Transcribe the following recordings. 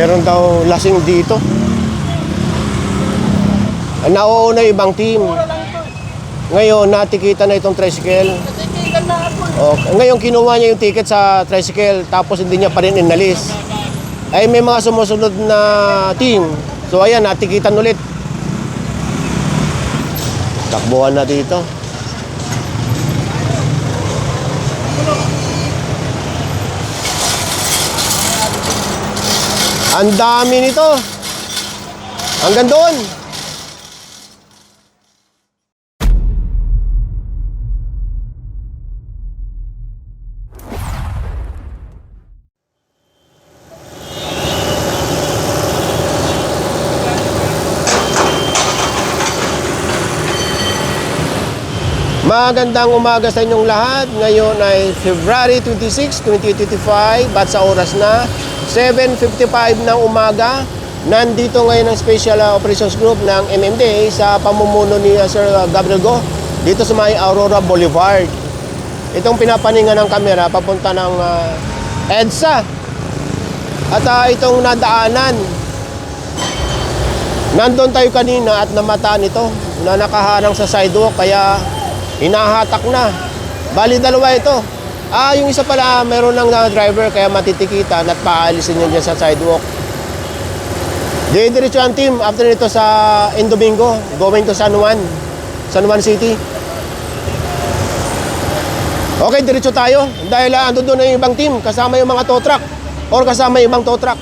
Meron daw lasing dito. Ang Nauuna yung ibang team. Ngayon, natikita na itong tricycle. Natitigan na ako. O, ngayon, kinuha niya yung ticket sa tricycle, tapos hindi niya pa rin inalis. Ay, may mga sumusunod na team. So, ayan, natikitan ulit. Takbuhan na dito. Ang dami nito. Hanggang doon. Magandang umaga sa inyong lahat. Ngayon ay February 26, 2025 at sa oras na 7.55 ng umaga. Nandito ngayon ang Special uh, Operations Group ng MMDA sa pamumuno ni uh, Sir uh, Gabriel Go dito sa may Aurora Boulevard. Itong pinapaningan ng kamera papunta ng uh, EDSA. At uh, itong nadaanan Nandun tayo kanina at namataan ito na nakaharang sa sidewalk kaya hinahatak na. Bali dalawa ito. Ah, yung isa pala meron ng uh, driver kaya matitikitan at paalisin niya dyan sa sidewalk. Didiretso ang team after nito sa Indomingo going to San Juan, San Juan City. Okay, diretso tayo. Dahil uh, andun doon na yung ibang team kasama yung mga tow truck or kasama yung ibang tow truck.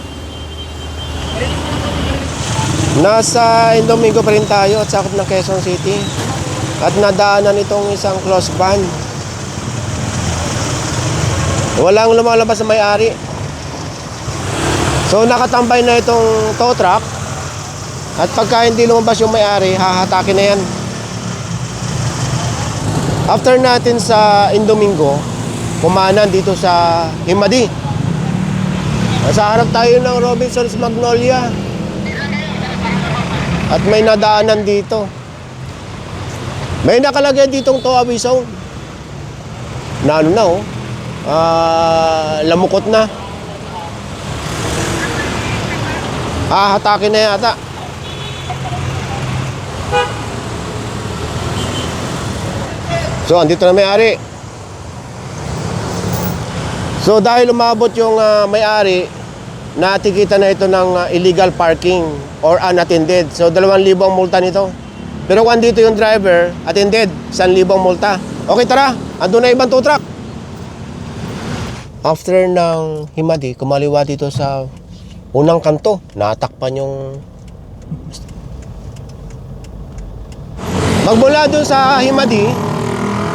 Nasa Indomingo pa rin tayo at sakop ng Quezon City. At nadaanan itong isang close van. Walang lumalabas na may-ari. So nakatambay na itong tow truck. At pagka hindi lumabas yung may-ari, hahatakin na yan. After natin sa Indomingo, kumanan dito sa Himadi. Sa harap tayo ng Robinson's Magnolia. At may nadaanan dito. May nakalagay ditong Toawi Zone. Na ano na oh. Ah, lamukot na. Ah, hatakin na yata. So, andito na may-ari. So, dahil umabot yung ah, may-ari, natikita na ito ng ah, illegal parking or unattended. So, 2,000 ang multa nito. Pero kung andito yung driver, attended, 1,000 multa. Okay, tara. Ando na ibang tow truck. After ng Himadi, kumaliwa dito sa unang kanto. Natakpan yung... Magmula doon sa Himadi,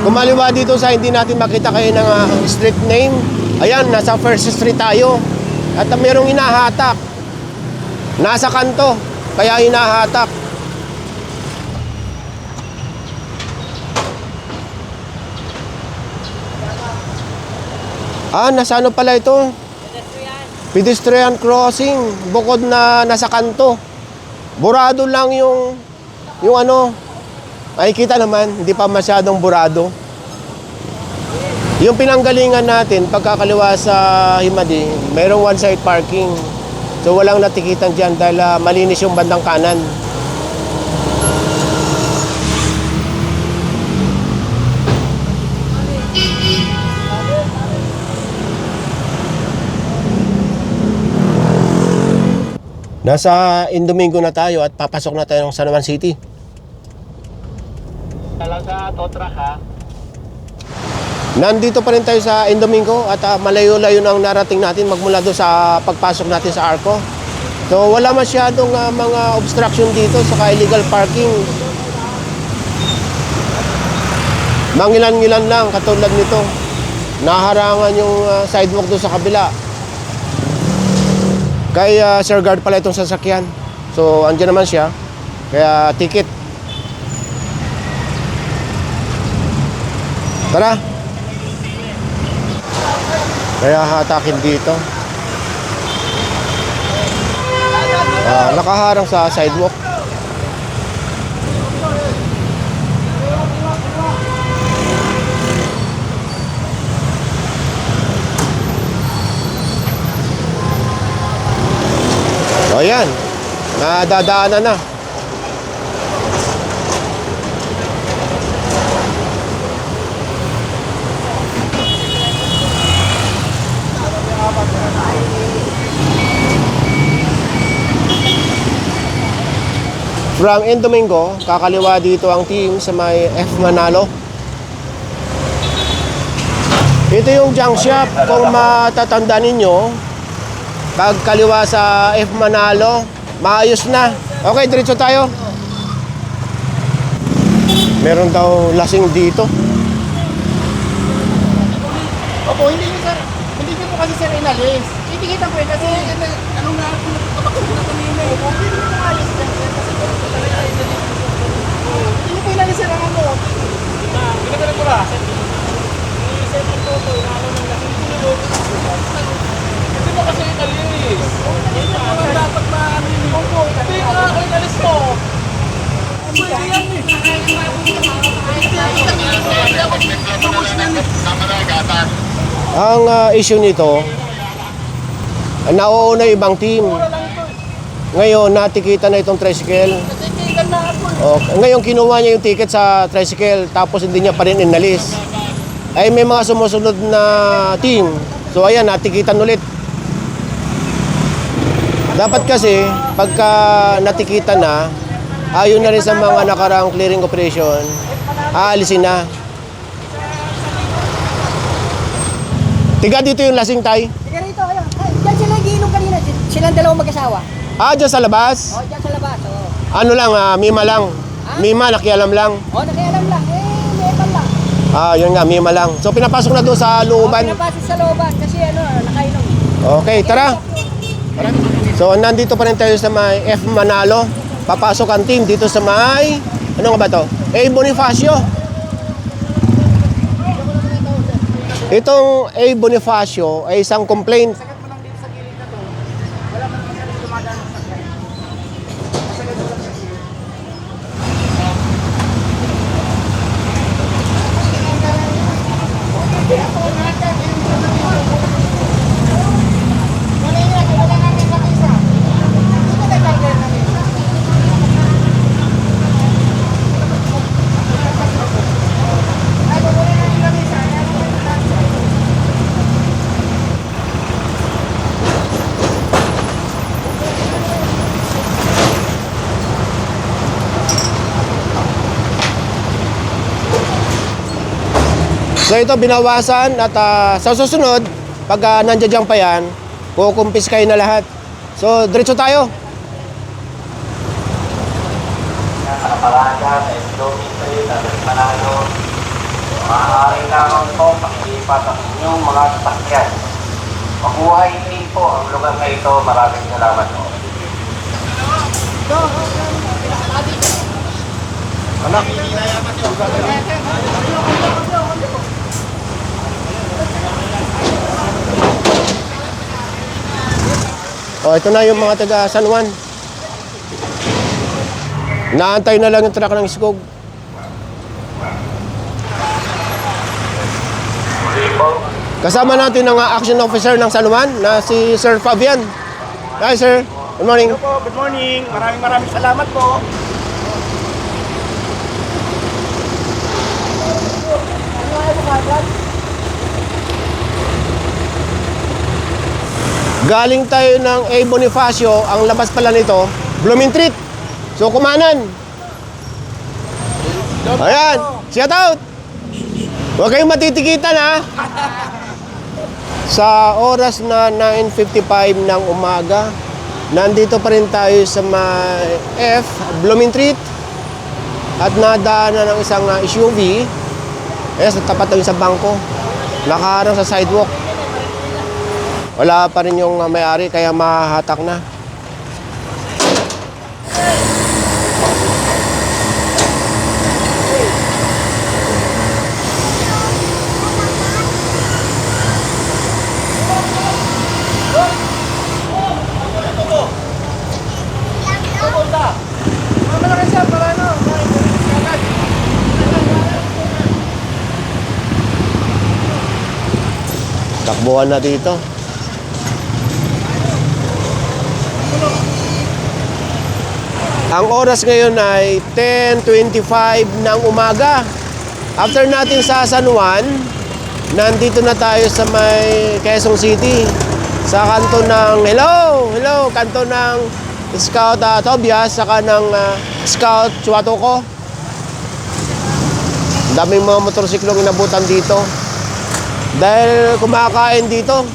kumaliwa dito sa hindi natin makita kayo ng ah, street name. Ayan, nasa First Street tayo. At mayroong hinahatak. Nasa kanto, kaya hinahatak. Ah, nasa ano pala ito? Pedestrian crossing. Bukod na nasa kanto. Burado lang yung yung ano. Ay kita naman, hindi pa masyadong burado. Yung pinanggalingan natin, pagkakaliwa sa Himadi, mayroong one-side parking. So walang natikitan dyan dahil ah, malinis yung bandang kanan. Nasa Indomingo na tayo at papasok na tayo ng San Juan City. Talaga, totra ha. Nandito pa rin tayo sa Indomingo at ah, malayo-layo na ang narating natin magmula doon sa pagpasok natin sa Arco. So wala masyadong ah, mga obstruction dito sa illegal parking. Mangilan-ngilan lang katulad nito. Naharangan yung ah, sidewalk doon sa kabila. Kay ah, Sir Guard pala itong sasakyan. So andyan naman siya. Kaya ticket. Tara. Kaya hatakin dito. Ah, nakaharang sa sidewalk. O yan, nadadaanan na. From Indomingo, kakaliwa dito ang team sa may F Manalo. Ito yung junk shop. Kung matatanda ninyo, pag kaliwa sa F Manalo, maayos na. Okay, diretso tayo. Meron daw lasing dito. Opo, hindi niyo sir. Hindi niyo po kasi sir inalis. Itikita ko eh kasi ano kapakot na kanina eh. Hindi niyo po alis sir. Kasi ganun po talaga eh. Hindi niyo po inalis sir ang ano. Ginagaling ko lang. Sir, ang photo, inaano nang lasing. Hindi niyo Hindi mo kasi inalis. Hindi mo lang dapat maano yun. Opo, hindi nga ako inalis mo. Pwede yan eh. Ang ah, issue nito, nauuna ibang team. Ngayon, natikita na itong tricycle. Ako eh. O, ngayon, kinuha niya yung ticket sa tricycle, tapos hindi niya pa rin inalis. Ay, may mga sumusunod na team. So, ayan, natikitan ulit. Dapat kasi, pagka natikita na, ayon na rin sa mga nakaraang clearing operation, aalisin na. Tiga dito yung lasing tay. Sige rito, ayun. Ay, Diyan sila giinom kanina. Silang dalawang mag-asawa. Ah, dyan sa labas. O, diyan sa labas. O, Ano lang, ah, Mima lang. Mima, nakialam lang. o nakialam lang. Eh, may pan lang. Ah, yun nga, Mima lang. So, pinapasok na doon sa looban. pinapasok sa looban kasi ano, nakainom. Okay, tara. So, nandito pa rin tayo sa may F Manalo. Papasok ang team dito sa may, ano nga ba to? A Bonifacio. Itong A Bonifacio ay isang complaint. So ito binawasan at ah, sa susunod, pag uh, nandiyan pa yan, kukumpis kayo na lahat. So diretso tayo. Sa Islami Street at Manalo. Maaari lamang po pakilipat ang inyong mga sasakyan. Mabuhay din po ang lugar na ito. Maraming salamat po. O ito na yung mga taga San Juan. Naantay na lang yung truck ng Skog. Muli po. Kasama natin ang action officer ng San Juan na si Sir Fabian. Hi sir, good morning. good morning. Maraming maraming salamat po. Galing tayo ng A Bonifacio, ang labas pala nito, Blooming Treat. So kumanan. Ayan, shout out. Huwag kayong matitikitan ha. Sa oras na 9.55 ng umaga, nandito pa rin tayo sa may F, Blooming Treat. At nadaanan ng isang uh, SUV. Eh, sa tapat ng isang bangko. Nakaharang sa sidewalk. Wala pa rin yung uh, may-ari kaya mahahatak na. Takbuhan na dito. Ang oras ngayon ay 10.25 ng umaga. After natin sa San Juan, nandito na tayo sa may Quezon City. Sa kanto ng, hello, hello, kanto ng Scout uh, Tobias, saka ng ah, Scout Chuatoko. Daming mga motorsiklong inabutan dito. Dahil kumakain dito.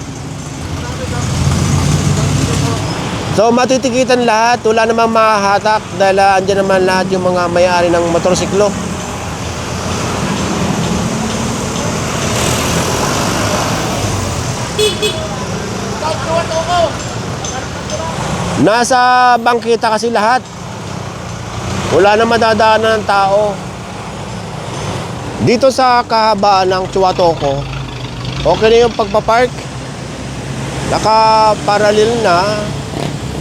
So matitikitan lahat, wala namang mahahatak dahil ah, andyan naman lahat yung mga may-ari ng motorsiklo. Nasa bangkita kasi lahat. Wala na madadaanan ng tao. Dito sa kahabaan ng Chuatoko, okay na yung pagpapark. Naka-parallel na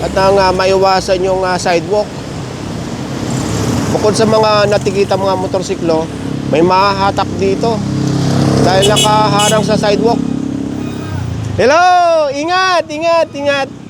at nang ah, maiwasan yung ah, sidewalk. Bukod sa mga natikita mga motorsiklo, may mahahatak dito dahil nakaharang sa sidewalk. Hello! Ingat! Ingat! Ingat!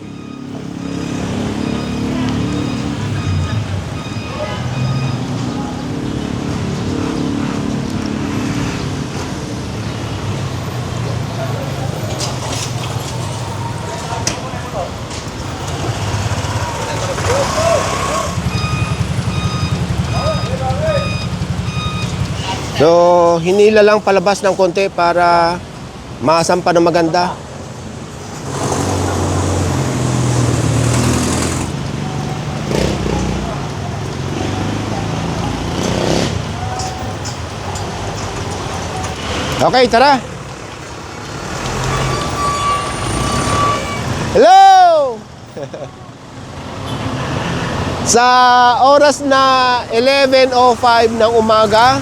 So, hinila lang palabas ng konti para maasampa na maganda. Okay, tara. Hello! Sa oras na 11.05 ng umaga,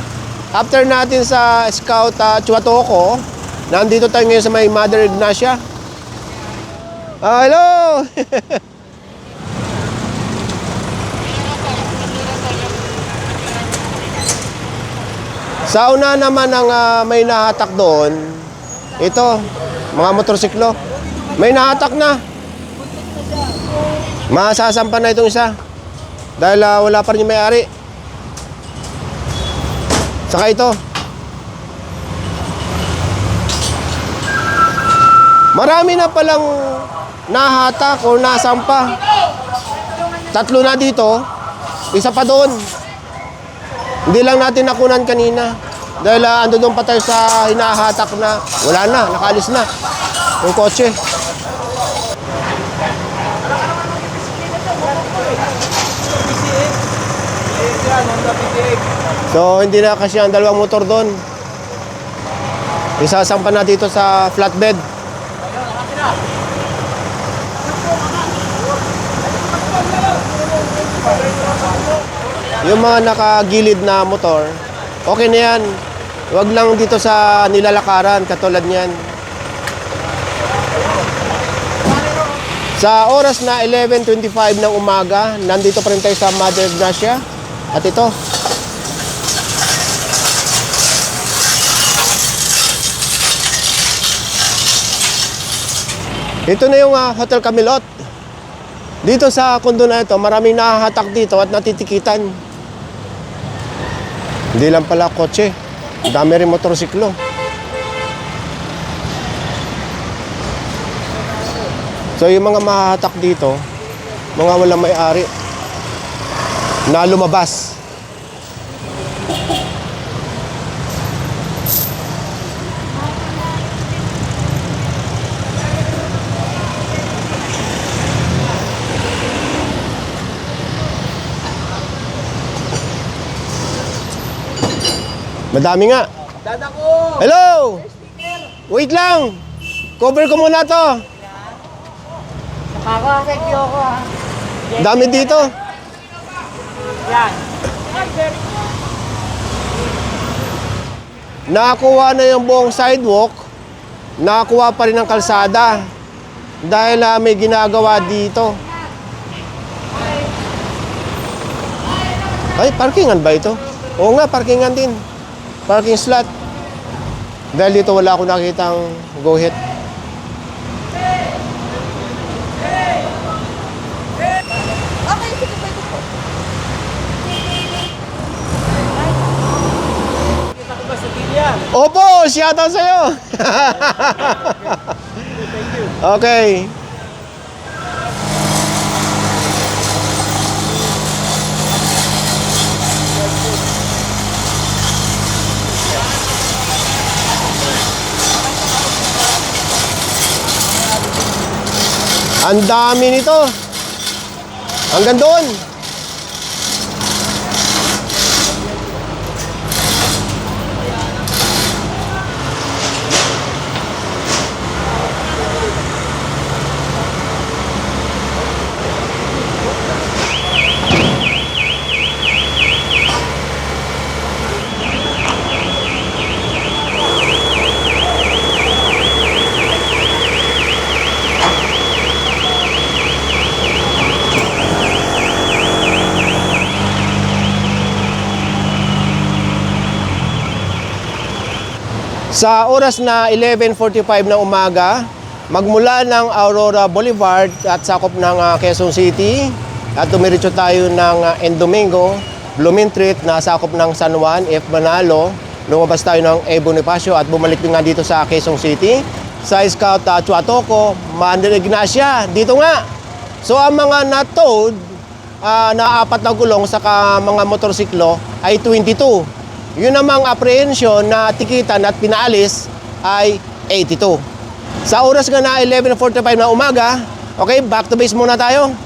after natin sa Scout uh, Chuatoko, nandito tayo ngayon sa may Mother Ignacia. Ah, hello! sa una naman ang ah, may nahatak doon, ito, mga motorsiklo. May nahatak na. Masasampa na itong isa. Dahil ah, wala pa rin yung may-ari. Saka ito. Marami na palang nahatak o nasampa. Tatlo na dito. Isa pa doon. Hindi lang natin nakunan kanina. Dahil uh, ando doon pa tayo sa hinahatak na wala na, nakaalis na. Yung kotse. So, hindi na kasi ang dalawang motor doon. Isasampa na dito sa flatbed. Yung mga nakagilid na motor, okay na yan. Huwag lang dito sa nilalakaran, katulad niyan. Sa oras na 11.25 ng umaga, nandito pa rin tayo sa Mother Ignacia. At ito, Ito na yung ah, Hotel Camilot. Dito sa kondo na ito, maraming nahahatak dito at natitikitan. Hindi lang pala kotse. Dami rin motorsiklo. So yung mga mahahatak dito, mga walang may-ari na lumabas. Madami nga. Dadako! Hello! Wait lang! Cover ko muna to. Nakaka-rescue ako ha. Dami dito. Yan. Nakakuha na yung buong sidewalk. Nakakuha pa rin ang kalsada. Dahil ah, may ginagawa dito. Ay, parkingan ba ito? Oo nga, parkingan din parking slot. Dahil dito wala akong nakitang go hit. Okay, sige. Kita ko ba sa Gilian? Opo, shout out sa'yo. Thank you. Okay. Ang dami nito. Hanggang doon. Sa oras na 11.45 ng umaga, magmula ng Aurora Boulevard at sakop ng ah, Quezon City at tumiritso tayo ng ah, Endomingo, Blumentritt na sakop ng San Juan, F. Manalo, lumabas tayo ng E. Bonifacio at bumalik nga dito sa Quezon City. Sa Scout uh, Chuatoco, Manuel Ignacia, dito nga. So ang mga na-towed ah, na apat na gulong sa mga motorsiklo ay 22. Yun namang apprehension na tikitan at pinaalis ay 82. Sa oras nga na 11.45 na umaga, okay, back to base muna tayo.